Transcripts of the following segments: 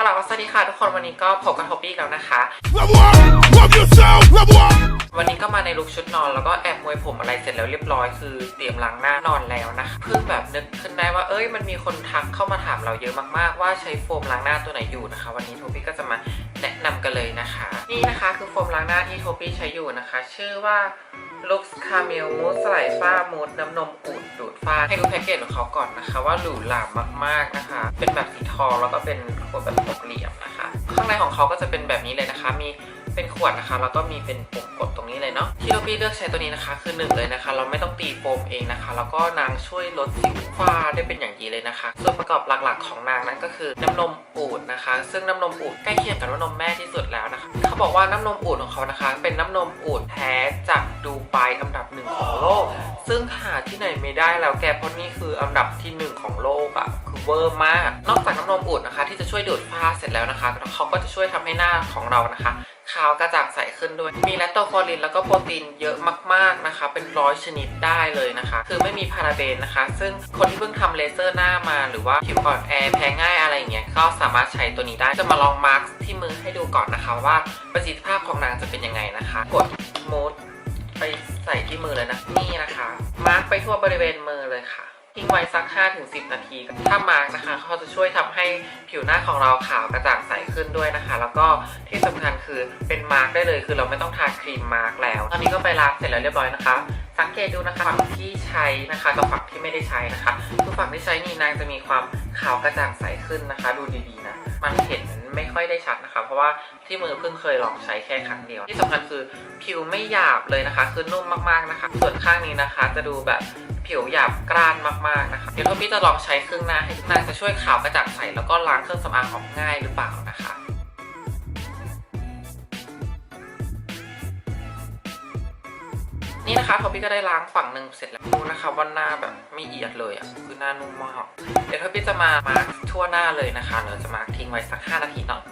ฮัลโหลสวัสดีค่ะทุกคนวันนี้ก็พบกับท็อปปี้แล้วนะคะ วันนี้ก็มาในลุคชุดนอนแล้วก็แอบมวยผมอะไรเสร็จแล้วเรียบร้อยคือเตรียมล้างหน้านอนแล้วนะคะเพิ่งแบบนึกขึ้นได้ว่าเอ้ยมันมีคนทักเข้ามาถามเราเยอะมากๆ ว่าใช้โฟมล้างหน้าตัวไหนอยู่นะคะ วันนี้ท็อปี้ก็จะมาแนะนำกันเลย นะคะคือโฟมล้างหน้าที่โทปี้ใช้อยู่นะคะ ชื่อว่า Lux Camel Mousse สไลด์ฝ้ามูสน้ำนมอูดดูดฝ้าให้ดูแพ็กเกจของเขาก่อนนะคะ ว่าหรูหรามากๆนะคะ เป็นแบบสีทองแล้วก็เป็นขวดแบบหกเหลี่ยมนะคะ ข้างในของเขาก็จะเป็นแบบนี้เลยนะคะ มีเป็นขวดนะคะแล้วก็มีเป็นปุ่มกดตรงนี้เลยเนาะที่โทปี้เลือกใช้ตัวนี้นะคะ คือหนึ่งเลยนะคะ เราไม่ต้อง ตีโฟมเองนะคะ แล้วก็นางช่วยลดสิวฝ้าได้เป็นอย่างดีเลยนะคะ ส่วนประกอบหลักๆของนางนั้นก็คือน้ำนมอูดนะคะ ซึ่งน้ำนมอูดใกล้เคียงกับน้ำนมแม่ที่สุดแล้วนะคะ เขาบอกว่าน้ำนมอูดของเขานะคะ เป็นน้ำนมอูดแท้จากดูไบอันดับหนึ่งของโลก ซึ่งหาที่ไหนไม่ได้แล้วแกเพราะนี่คืออันดับที่หนึ่งของโลกอะคือเวอร์มาก นอกจากน้ำนมอูดนะคะ ที่จะช่วยดูดฝ้าเสร็จแล้วนะคะเขาก็จะช่วยทำให้หน้าของเรานะคะ ขาวกระจ่างใสขึ้นด้วย มีแลคโตโคลินแล้วก็โปรตีนเยอะมากๆนะคะ เป็นร้อยชนิดได้เลยนะคะ คือไม่มีพาราเบนนะคะ ซึ่งคนที่เพิ่งทำเลเซอร์หน้ามาหรือว่าผิวอ่อนแอแพ้ง่ายอะไรอย่างเงี้ยก็สามารถใช้ตัวนี้ได้จะมาลองมาร์กที่มือให้ดูก่อนนะคะ ว่าประสิทธิภาพของนางจะเป็นยังไงนะคะ กดมูดไปใส่ที่มือเลยนะนี่นะคะ มาร์กไปทั่วบริเวณมือเลยค่ะ ทิ้งไว้สัก 5-10 นาทีถ้ามาร์กนะคะเขาจะช่วยทำให้ผิวหน้าของเราขาวกระจ่างใสขึ้นด้วยนะคะ แล้วก็ที่สำคัญคือเป็นมาร์กได้เลยคือเราไม่ต้องทาครีมมาร์กแล้ว ตอนนี้ก็ไปล้างเสร็จแล้วเรียบร้อยนะคะ สังเกตดูนะคะฝั่งที่ใช้นะคะกับฝั่งที่ไม่ได้ใช้นะคะคือฝั่งที่ใช้นี่นางจะมีความขาวกระจ่างใสขึ้นนะคะ ดูดีๆนะมันเห็นไม่ค่อยได้ชัดนะคะ เพราะว่าที่มือเพิ่งเคยลองใช้แค่ครั้งเดียว ที่สำคัญคือผิวไม่หยาบเลยนะคะ คือนุ่มมากๆนะคะ ส่วนข้างนี้นะคะ จะดูแบบผิวหยาบกร้านมากๆนะคะ เดี๋ยวพี่จะลองใช้ครึ่งหน้าให้นางจะช่วยขาวกระจ่างใสแล้วก็ล้างเครื่องสำอางออกง่ายหรือเปล่านะคะ นี่นะคะทอพี่ก็ได้ล้างฝั่งหนึ่งเสร็จแล้วดูนะคะว่าหน้าแบบไม่เอียดเลยอะคือหน้านุ่มมากเดี๋ยวทอพี่จะมามาร์คทั่วหน้าเลยนะคะเดี๋ยวจะมาร์คทิ้งไว้สัก 5 นาทีเนาะ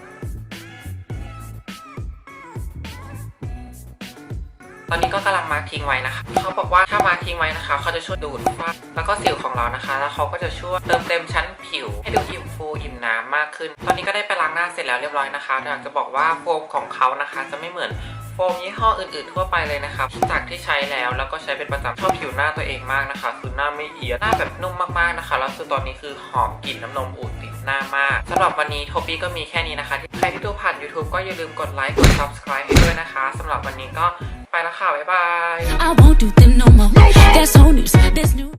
ตอนนี้ก็กำลังมาร์คทิ้งไว้นะคะ เขาบอกว่าถ้ามาร์คทิ้งไว้นะคะ เขาจะช่วยดูดฝ้าแล้วก็สิวของเรานะคะ แล้วเขาก็จะช่วยเติมเต็มชั้นผิว ให้ดูอิ่มฟูอิ่มน้ำมากขึ้น ตอนนี้ก็ได้ไปล้างหน้าเสร็จแล้วเรียบร้อยนะคะอยากจะบอกว่าโฟมของเขานะคะ จะไม่เหมือน โฟมยี่ห้ออื่นๆทั่วไปเลยนะคะจากที่ใช้แล้วแล้วก็ใช้เป็นประจำชอบผิวหน้าตัวเองมากนะคะ คือหน้าไม่เอียดหน้าแบบนุ่มมากๆนะคะ แล้วคือตอนนี้คือหอมกลิ่นน้ำนมอูดติดหน้ามากสำหรับวันนี้โทปี้ก็มีแค่นี้นะคะใครที่ดูผ่าน YouTube ก็อย่าลืมกดไลค์กด subscribe ให้ด้วยนะคะสำหรับวันนี้ก็ไปแล้วค่ะบ๊ายบาย